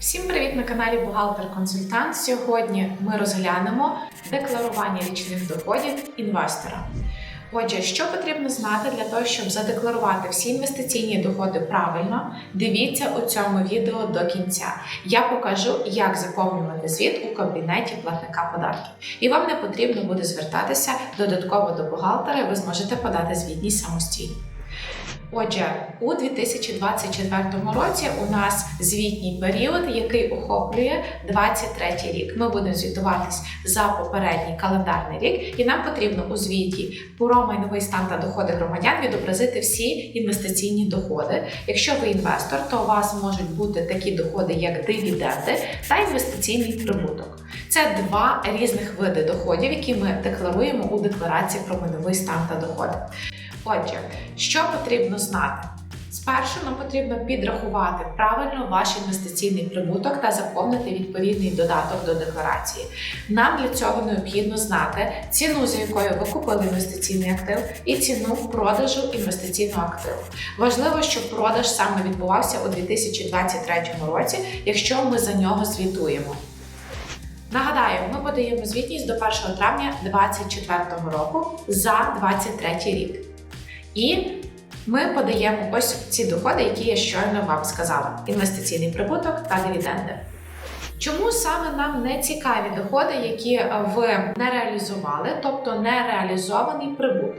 Всім привіт на каналі Бухгалтер-консультант. Сьогодні ми розглянемо декларування річних доходів інвестора. Отже, що потрібно знати для того, щоб задекларувати всі інвестиційні доходи правильно, дивіться у цьому відео до кінця. Я покажу, як заповнювати звіт у кабінеті платника податків. І вам не потрібно буде звертатися додатково до бухгалтера, ви зможете подати звітність самостійно. Отже, у 2024 році у нас звітній період, який охоплює 23 рік. Ми будемо звітуватись за попередній календарний рік, і нам потрібно у звіті про майновий стан та доходи громадян відобразити всі інвестиційні доходи. Якщо ви інвестор, то у вас можуть бути такі доходи, як дивіденди та інвестиційний прибуток. Це два різних види доходів, які ми декларуємо у декларації про майновий стан та доходи. Отже, що потрібно знати? Спершу нам потрібно підрахувати правильно ваш інвестиційний прибуток та заповнити відповідний додаток до декларації. Нам для цього необхідно знати ціну, за якою ви купили інвестиційний актив, і ціну продажу інвестиційного активу. Важливо, щоб продаж саме відбувався у 2023 році, якщо ми за нього звітуємо. Нагадаю, ми подаємо звітність до 1 травня 2024 року за 2023 рік. І ми подаємо ось ці доходи, які я щойно вам сказала: інвестиційний прибуток та дивіденди. Чому саме нам не цікаві доходи, які ви не реалізували, тобто нереалізований прибуток?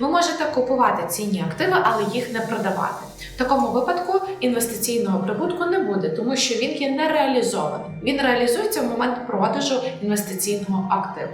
Ви можете купувати цінні активи, але їх не продавати. В такому випадку інвестиційного прибутку не буде, тому що він є нереалізований. Він реалізується в момент продажу інвестиційного активу.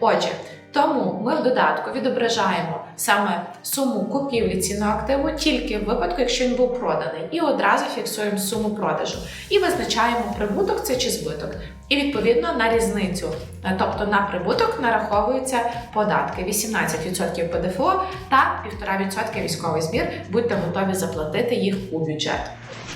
Отже, тому ми в додатку відображаємо саме суму купівлі цінного активу тільки в випадку, якщо він був проданий, і одразу фіксуємо суму продажу і визначаємо прибуток це чи збиток. І відповідно на різницю, е, тобто на прибуток нараховуються податки 18% ПДФО та 1,5% військовий збір. Будьте готові заплатити їх у бюджет.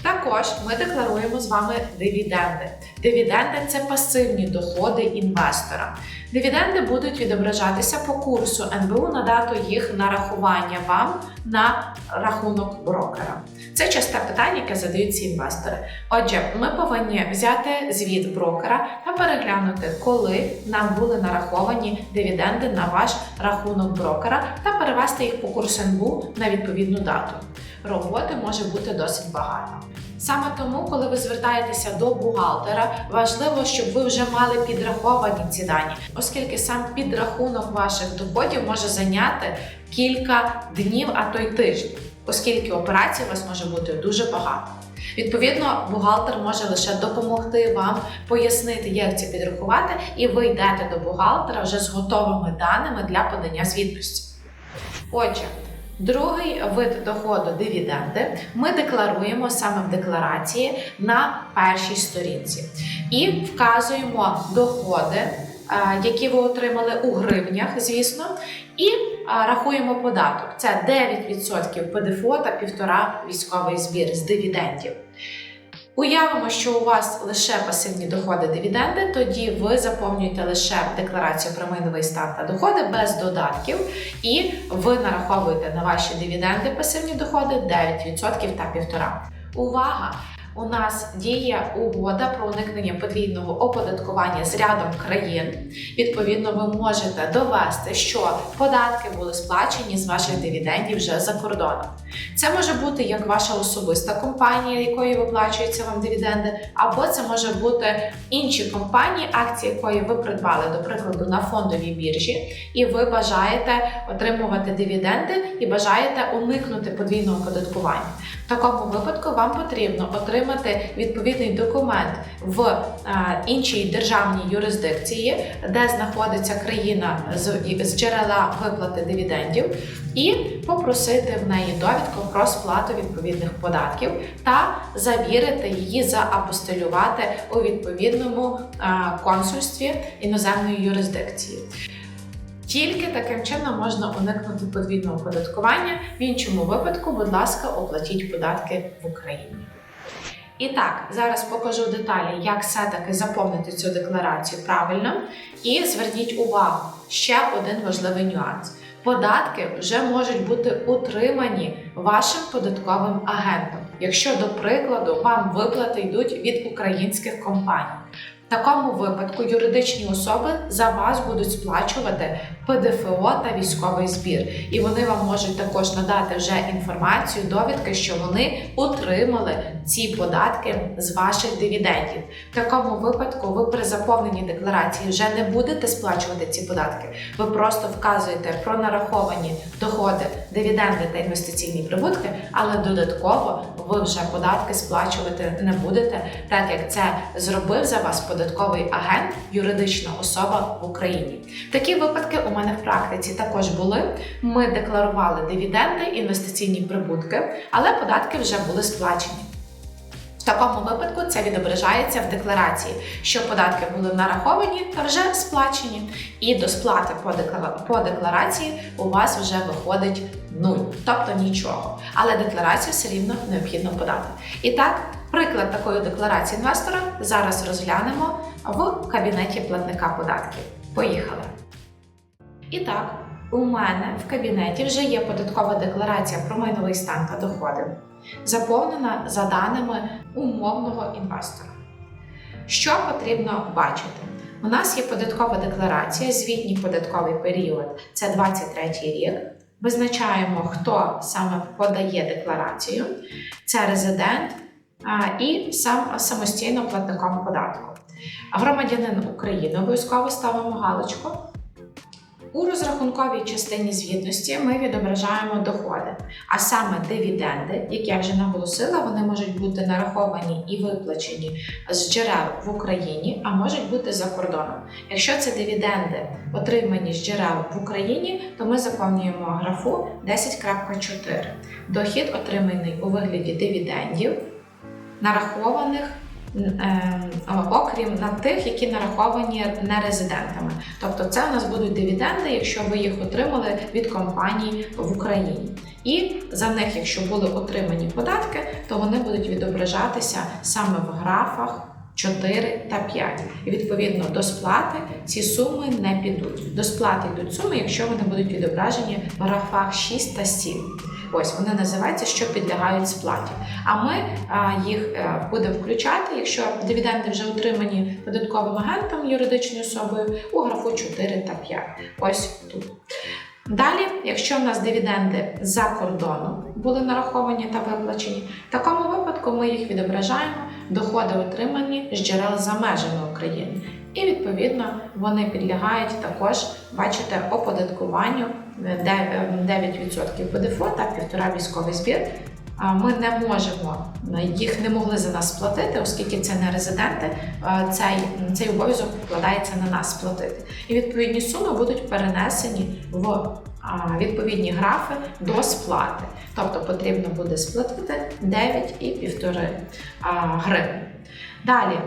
Також ми декларуємо з вами дивіденди. Дивіденди це пасивні доходи інвестора. Дивіденди будуть відображатися по курсу НБУ на дату їх нарахування вам на рахунок брокера. Це часте питання, яке задають ці інвестори. Отже, ми повинні взяти звіт брокера та переглянути, коли нам були нараховані дивіденди на ваш рахунок брокера та перевести їх по курсу НБУ на відповідну дату. Роботи може бути досить багато. Саме тому, коли ви звертаєтеся до бухгалтера, важливо, щоб ви вже мали підраховані ці дані, оскільки сам підрахунок ваших доходів може зайняти кілька днів, а то й тижнів, оскільки операцій у вас може бути дуже багато. Відповідно, бухгалтер може лише допомогти вам пояснити, як це підрахувати, і ви йдете до бухгалтера вже з готовими даними для подання звітності. Отже, Другий вид доходу дивіденди ми декларуємо саме в декларації на першій сторінці і вказуємо доходи, е, які ви отримали у гривнях, звісно, і е, рахуємо податок. Це 9% ПДФО та 1,5 військовий збір з дивідендів. Уявимо, що у вас лише пасивні доходи дивіденди, тоді ви заповнюєте лише декларацію про майновий стан та доходи без додатків, і ви нараховуєте на ваші дивіденди пасивні доходи 9% та 1,5%. Увага! У нас діє угода про уникнення подвійного оподаткування з рядом країн. Відповідно, ви можете довести, що податки були сплачені з ваших дивідендів вже за кордоном. Це може бути як ваша особиста компанія, якої виплачуються вам дивіденди, або це може бути інші компанії, акції якої ви придбали, до прикладу, на фондовій біржі, і ви бажаєте отримувати дивіденди і бажаєте уникнути подвійного оподаткування. В такому випадку вам потрібно отримати відповідний документ в е, іншій державній юрисдикції, де знаходиться країна з, джерела виплати дивідендів, і попросити в неї довідку про сплату відповідних податків та завірити її, заапостилювати у відповідному е, консульстві іноземної юрисдикції. Тільки таким чином можна уникнути подвійного оподаткування. В іншому випадку, будь ласка, оплатіть податки в Україні. І так, зараз покажу деталі, як все-таки заповнити цю декларацію правильно. І зверніть увагу, ще один важливий нюанс. Податки вже можуть бути утримані вашим податковим агентом, якщо, до прикладу, вам виплати йдуть від українських компаній. Такому випадку юридичні особи за вас будуть сплачувати ПДФО та військовий збір, і вони вам можуть також надати вже інформацію, довідки, що вони отримали ці податки з ваших дивідендів. В такому випадку ви при заповненні декларації вже не будете сплачувати ці податки. Ви просто вказуєте про нараховані доходи, дивіденди та інвестиційні прибутки, але додатково ви вже податки сплачувати не будете, так як це зробив за вас податковий агент, юридична особа в Україні. Такі випадки у мене в практиці також були. Ми декларували дивіденди, інвестиційні прибутки, але податки вже були сплачені. В такому випадку це відображається в декларації, що податки були нараховані та вже сплачені, і до сплати по, декла- по декларації у вас вже виходить нуль, тобто нічого. Але декларацію все рівно необхідно подати. І так, приклад такої декларації інвестора зараз розглянемо в кабінеті платника податків. Поїхали. І так, у мене в кабінеті вже є податкова декларація про майновий стан та доходи, заповнена за даними умовного інвестора. Що потрібно бачити? У нас є податкова декларація, звітній податковий період це 23 рік. Визначаємо, хто саме подає декларацію, це резидент і сам самостійно платником податку. Громадянин України обов'язково ставимо галочку. У розрахунковій частині звітності ми відображаємо доходи, а саме дивіденди, як я вже наголосила, вони можуть бути нараховані і виплачені з джерел в Україні, а можуть бути за кордоном. Якщо це дивіденди отримані з джерел в Україні, то ми заповнюємо графу 10.4. Дохід отриманий у вигляді дивідендів, нарахованих окрім на тих, які нараховані нерезидентами. Тобто це у нас будуть дивіденди, якщо ви їх отримали від компаній в Україні. І за них, якщо були отримані податки, то вони будуть відображатися саме в графах 4 та 5. І відповідно до сплати ці суми не підуть. До сплати йдуть суми, якщо вони будуть відображені в графах 6 та 7. Ось вони називаються, що підлягають сплаті. А ми їх е, будемо включати, якщо дивіденди вже отримані податковим агентом юридичною особою у графу 4 та 5. Ось тут. Далі, якщо в нас дивіденди за кордоном були нараховані та виплачені, в такому випадку ми їх відображаємо доходи отримані з джерел за межами України. І відповідно вони підлягають також, бачите, оподаткуванню 9% ПДФО та 1,5 військовий збір. Ми не можемо, їх не могли за нас сплатити, оскільки це не резиденти. Цей цей обов'язок покладається на нас сплатити. І відповідні суми будуть перенесені в відповідні графи до сплати. Тобто потрібно буде сплатити 9,5 гривень. Далі.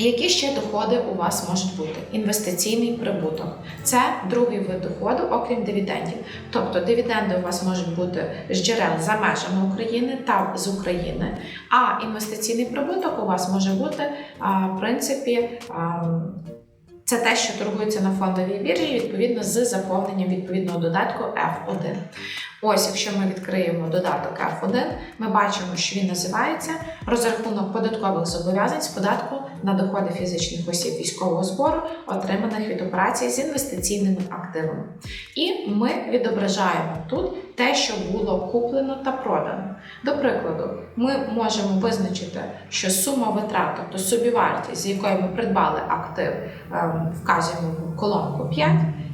Які ще доходи у вас можуть бути? Інвестиційний прибуток це другий вид доходу, окрім дивідендів. Тобто дивіденди у вас можуть бути з джерел за межами України та з України. А інвестиційний прибуток у вас може бути в принципі. Це те, що торгується на фондовій біржі, відповідно з заповненням відповідного додатку F1. Ось, якщо ми відкриємо додаток F1, ми бачимо, що він називається розрахунок податкових зобов'язань з податку на доходи фізичних осіб військового збору, отриманих від операцій з інвестиційними активами. І ми відображаємо тут те, що було куплено та продано. До прикладу, ми можемо визначити, що сума витрат, тобто собівартість, з якої ми придбали актив, ем, вказуємо в колонку 5.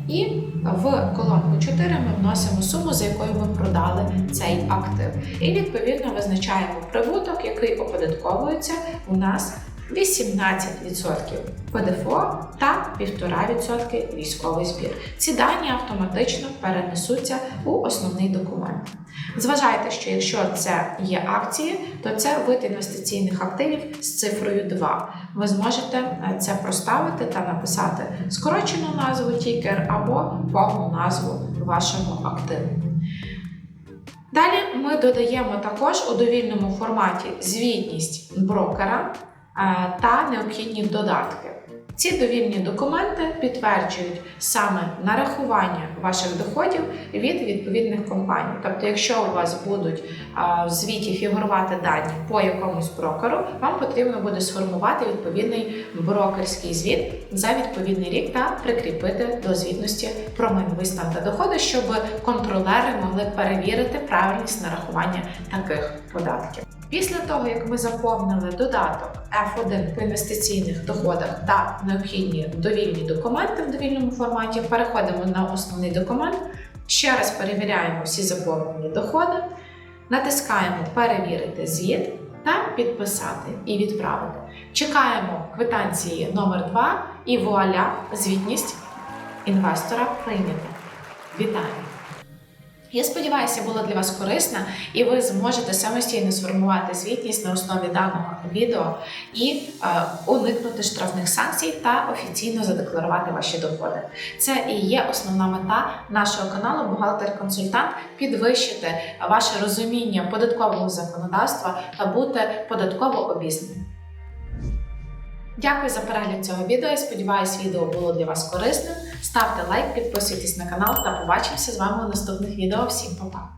І в колонку 4 ми вносимо суму, за якою ми продали цей актив. І відповідно визначаємо прибуток, який оподатковується у нас 18% ПДФО та 1,5% військовий збір. Ці дані автоматично перенесуться у основний документ. Зважайте, що якщо це є акції, то це вид інвестиційних активів з цифрою 2. Ви зможете е, це проставити та написати скорочену назву тікер або повну назву вашого активу. Далі ми додаємо також у довільному форматі звітність брокера та необхідні додатки. Ці довільні документи підтверджують саме нарахування ваших доходів від відповідних компаній. Тобто, якщо у вас будуть в звіті фігурувати дані по якомусь брокеру, вам потрібно буде сформувати відповідний брокерський звіт за відповідний рік та прикріпити до звітності про майновий стан та доходи, щоб контролери могли перевірити правильність нарахування таких податків. Після того, як ми заповнили додаток F1 по інвестиційних доходах та необхідні довільні документи в довільному форматі, переходимо на основний документ, ще раз перевіряємо всі заповнені доходи, натискаємо Перевірити звіт та підписати і відправити. Чекаємо квитанції номер 2 і вуаля, звітність інвестора прийнята. Вітаю! Я сподіваюся, було для вас корисно, і ви зможете самостійно сформувати звітність на основі даного відео і е, уникнути штрафних санкцій та офіційно задекларувати ваші доходи. Це і є основна мета нашого каналу Бухгалтер-консультант підвищити ваше розуміння податкового законодавства та бути податково обізнаним. Дякую за перегляд цього відео. Я сподіваюся, відео було для вас корисним. Ставте лайк, підписуйтесь на канал та побачимося з вами у наступних відео. Всім па-па!